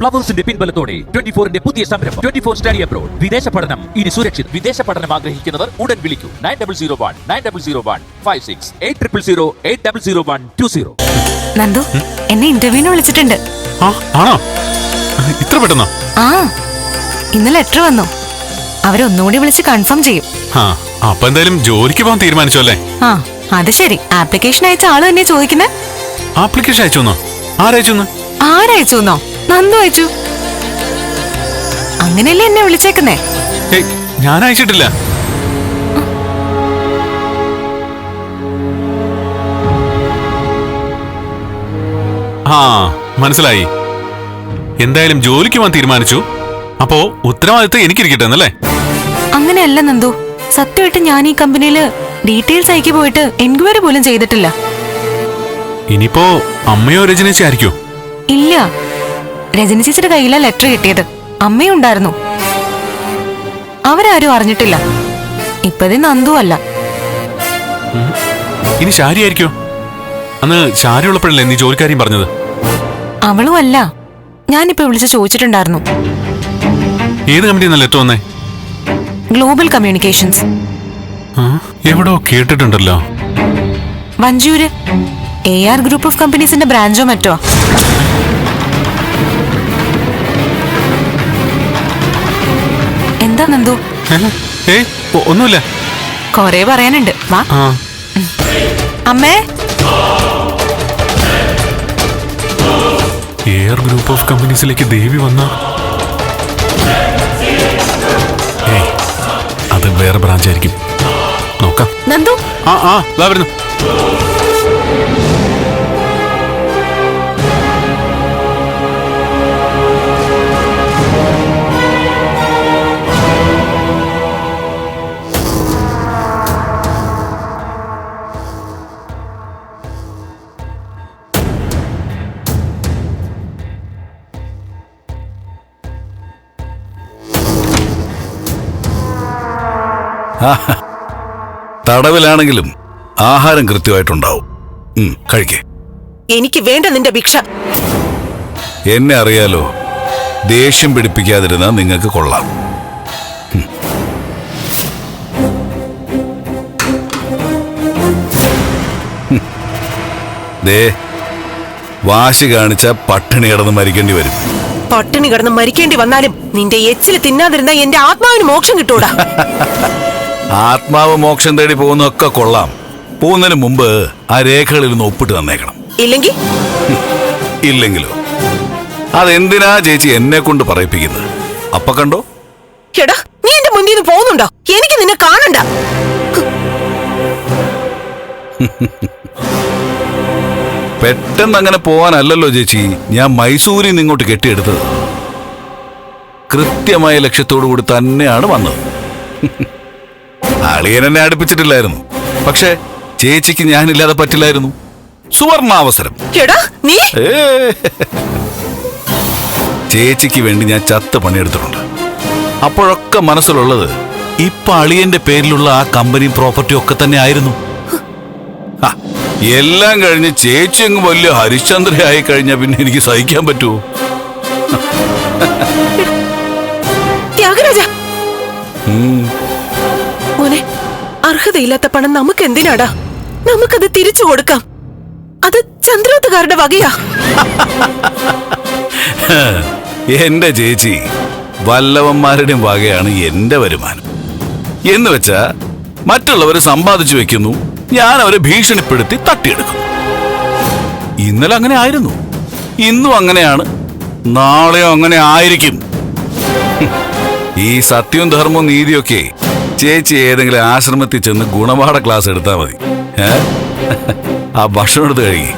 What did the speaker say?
പ്ലവേഴ്സിന്റെ പിൻബലത്തോടെ twenty ഫോറിന്റെ പുതിയ സംരംഭം. Twenty four study abroad. വിദേശ പഠനം. ഇനി സുരക്ഷിത്. വിദേശ പഠനം ആഗ്രഹിക്കുന്നവർ ഉടൻ വിളിക്കൂ. Nine double zero one nine double zero one five six eight triple zero eight double zero one two zero. Nandu എന്നെ ഇന്റർവ്യൂവിന് വിളിച്ചിട്ടുണ്ട്. ആ ആണോ? ഇത്ര പെട്ടെന്നോ? ആ ഇന്ന് ലെറ്റർ വന്നു. അവരൊന്നുകൂടി വിളിച്ച് കൺഫേം ചെയ്യും. ആ അപ്പൊ എന്തായാലും ജോലിക്ക് പോകാൻ തീരുമാനിച്ചു അല്ലേ? ആ അത് ശരി. ആപ്ലിക്കേഷൻ അയച്ച ആൾ തന്നെ ചോദിക്കുന്നേ. ആപ്ലിക്കേഷൻ അയച്ചു ആരയച്ചു ആരയച്ചു എന്നോ നന്ദു അയച്ചു. അങ്ങനെയല്ലേ എന്നെ വിളിച്ചേക്കുന്നേ? ഞാൻ അയച്ചിട്ടില്ല. ആ മനസ്സിലായി. എന്തായാലും ജോലിക്ക് പോകാൻ തീരുമാനിച്ചു. അപ്പോ ഉത്തരവാദിത്തം എനിക്കിരിക്കട്ടെ എന്നല്ലേ അങ്ങനെയല്ല നന്ദു. സത്യമായിട്ട് ഞാൻ ഈ കമ്പനിയിൽ ഡീറ്റെയിൽസ് അയക്കി പോയിട്ട് എൻക്വയറി പോലും ചെയ്തിട്ടില്ല. ഇനിയിപ്പോ അമ്മയോ രചനേച്ചി ആയിരിക്കോ? ഇല്ല. രജനി ചേച്ചിയുടെ കയ്യിലാ ലെറ്റർ കിട്ടിയത്. അമ്മയും ഉണ്ടായിരുന്നു. അവരാരും അറിഞ്ഞിട്ടില്ല. ഇപ്പതേ നന്ദു അല്ല. ഇനി ശാരിയായിരിക്കോ അന്ന് ശാരി ഉള്ളപ്പോഴല്ലേ നീ ജോലിക്കാരിയും പറഞ്ഞത്? അവളും അല്ല. ഞാനിപ്പോ വിളിച്ച് ചോദിച്ചിട്ടുണ്ടായിരുന്നു. ഏത് കമ്പനി ലെറ്റർ വന്നേ? Global communications. എവിടോ കേട്ടിട്ടുണ്ടല്ലോ. Vanchoor A R group of കമ്പനീസിന്റെ ബ്രാഞ്ചോ മറ്റോ? എന്താ നന്ദു? ഏ? ഒന്നുമില്ല. കൊറേ പറയാനുണ്ട്. വാ. അമ്മേ? എയർ ഗ്രൂപ്പ് ഓഫ് കമ്പനീസിലേക്ക് ദേവി വന്ന അത് വേറെ ബ്രാഞ്ച് ആയിരിക്കും നോക്കാം. നന്ദു? ആ ആ വരുന്നു. തടവിലാണെങ്കിലും ആഹാരം കൃത്യമായിട്ടുണ്ടാവും. കഴിക്കേ. എനിക്ക് വേണ്ട നിന്റെ ഭിക്ഷ. എന്നെ അറിയാലോ ദേഷ്യം പിടിപ്പിക്കാതിരുന്ന നിങ്ങൾക്ക് കൊള്ളാം. ദേ വാശി കാണിച്ച പട്ടിണി കിടന്ന് മരിക്കേണ്ടി വരും. പട്ടിണി കിടന്ന് മരിക്കേണ്ടി വന്നാലും നിന്റെ എച്ചിൽ തിന്നാതിരുന്ന എന്റെ ആത്മാവിന് മോക്ഷം കിട്ടൂടാ. ആത്മാവ് മോക്ഷം തേടി പോകുന്നതൊക്കെ കൊള്ളാം. പോകുന്നതിന് മുമ്പ് ആ രേഖകളിൽ നിന്ന് ഒപ്പിട്ട് തന്നേക്കണം. ഇല്ലെങ്കിൽ? ഇല്ലെങ്കിലോ? അതെന്തിനാ ചേച്ചി എന്നെ കൊണ്ട് പറയിപ്പിക്കുന്നത്? അപ്പൊ കണ്ടോ? എടാ നീ എന്റെ മുന്നിൽ നിന്ന് പോകുന്നുണ്ടോ? എനിക്ക് നിന്നെ കാണണ്ട. പെട്ടെന്ന് അങ്ങനെ പോവാനല്ലല്ലോ ചേച്ചി. ഞാൻ മൈസൂരിൽ നിന്ന് ഇങ്ങോട്ട് കെട്ടിയെടുത്തത്. കൃത്യമായ ലക്ഷ്യത്തോടു കൂടി തന്നെയാണ് വന്നത്. അളിയൻ എന്നെ അടുപ്പിച്ചിട്ടില്ലായിരുന്നു. പക്ഷേ ചേച്ചിക്ക് ഞാനില്ലാതെ പറ്റില്ലായിരുന്നു. സുവർണാവസരം. ചേച്ചിക്ക് വേണ്ടി ഞാൻ ചത്ത് പണിയെടുത്തിട്ടുണ്ട്. അപ്പോഴൊക്കെ മനസ്സിലുള്ളത് ഇപ്പൊ അളിയന്റെ പേരിലുള്ള ആ കമ്പനി പ്രോപ്പർട്ടിയും ഒക്കെ തന്നെ ആയിരുന്നു. എല്ലാം കഴിഞ്ഞ് ചേച്ചി അങ്ങ് വലിയ ഹരിശ്ചന്ദ്രയായി കഴിഞ്ഞാൽ പിന്നെ എനിക്ക് സഹിക്കാൻ പറ്റുമോ ത്യാഗരാജ. അർഹതയില്ലാത്ത പണം നമുക്ക് എന്തിനാടാ നമുക്കത് തിരിച്ചു കൊടുക്കാം. അത് ചന്ദ്രോത്തുകാരുടെ വകയാ. എന്റെ ചേച്ചി വല്ലവന്മാരുടെ വകയാണ് എന്റെ വരുമാനം. എന്ന് വെച്ചാ മറ്റുള്ളവർ സമ്പാദിച്ചു വെക്കുന്നു ഞാൻ അവരെ ഭീഷണിപ്പെടുത്തി തട്ടിയെടുക്കും. ഇന്നലെ അങ്ങനെ ആയിരുന്നു. ഇന്നും അങ്ങനെയാണ്. നാളെയോ അങ്ങനെ ആയിരിക്കും. ഈ സത്യവും ധർമ്മവും നീതിയൊക്കെ ചേച്ചി ഏതെങ്കിലും ആശ്രമത്തിൽ ചെന്ന് ഗുണപാഠ ക്ലാസ് എടുത്താൽ മതി? ആ ഭക്ഷണം എടുത്ത് കഴുകി